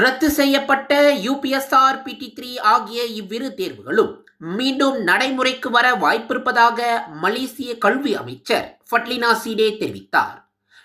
ரத்து செய்யப்பட்ட யூபிஎஸ்ஆர் பிடி த்ரீ ஆகிய இவ்விரு தேர்வுகளும் மீண்டும் நடைமுறைக்கு வர வாய்ப்பிருப்பதாக மலேசிய கல்வி அமைச்சர் ஃபட்லினா சீடே தெரிவித்தார்.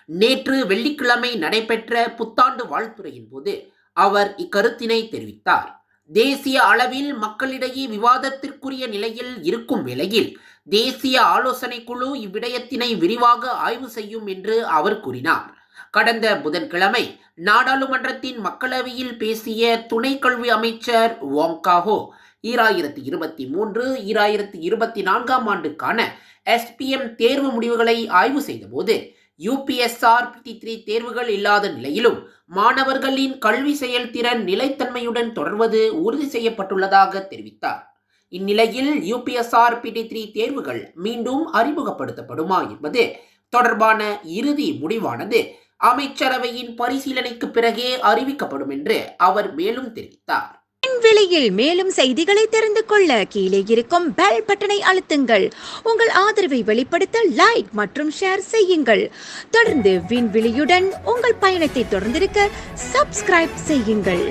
நேற்று வெள்ளிக்கிழமை நடைபெற்ற புத்தாண்டு வாழ்த்துறையின் போது அவர் இக்கருத்தினை தெரிவித்தார். தேசிய அளவில் மக்களிடையே விவாதத்திற்குரிய நிலையில் இருக்கும் வேளையில் தேசிய ஆலோசனை குழு இவ்விடயத்தினை விரிவாக ஆய்வு செய்யும் என்று அவர் கூறினார். கடந்த புதன்கிழமை நாடாளுமன்றத்தின் மக்களவையில் பேசிய துணை கல்வி அமைச்சர் வாங்காஹோ ஈராயிரத்தி இருபத்தி மூன்று ஈராயிரத்தி இருபத்தி நான்காம் ஆண்டுக்கான எஸ்பிஎம் தேர்வு முடிவுகளை ஆய்வு செய்தபோது யூபிஎஸ்ஆர் த்ரீ தேர்வுகள் இல்லாத நிலையிலும் மாணவர்களின் கல்வி செயல்திறன் நிலைத்தன்மையுடன் தொடர்வது உறுதி செய்யப்பட்டுள்ளதாக தெரிவித்தார். இந்நிலையில் யூபிஎஸ்ஆர் த்ரீ தேர்வுகள் மீண்டும் அறிமுகப்படுத்தப்படுமா என்பது தொடர்பான இறுதி முடிவானது அமைச்சரவையின் பரிசீலனைக்கு பிறகே அறிவிக்கப்படும் என்று அவர் மேலும் தெரிவித்தார். விலையில் மேலும் செய்திகளை தெரிந்து கொள்ள கீழே இருக்கும் பெல் பட்டனை அழுத்துங்கள். உங்கள் ஆதரவை வெளிப்படுத்த லைக் மற்றும் ஷேர் செய்யுங்கள். தொடர்ந்து விண்வெளியுடன் உங்கள் பயணத்தை தொடர்ந்திருக்க சப்ஸ்கிரைப் செய்யுங்கள்.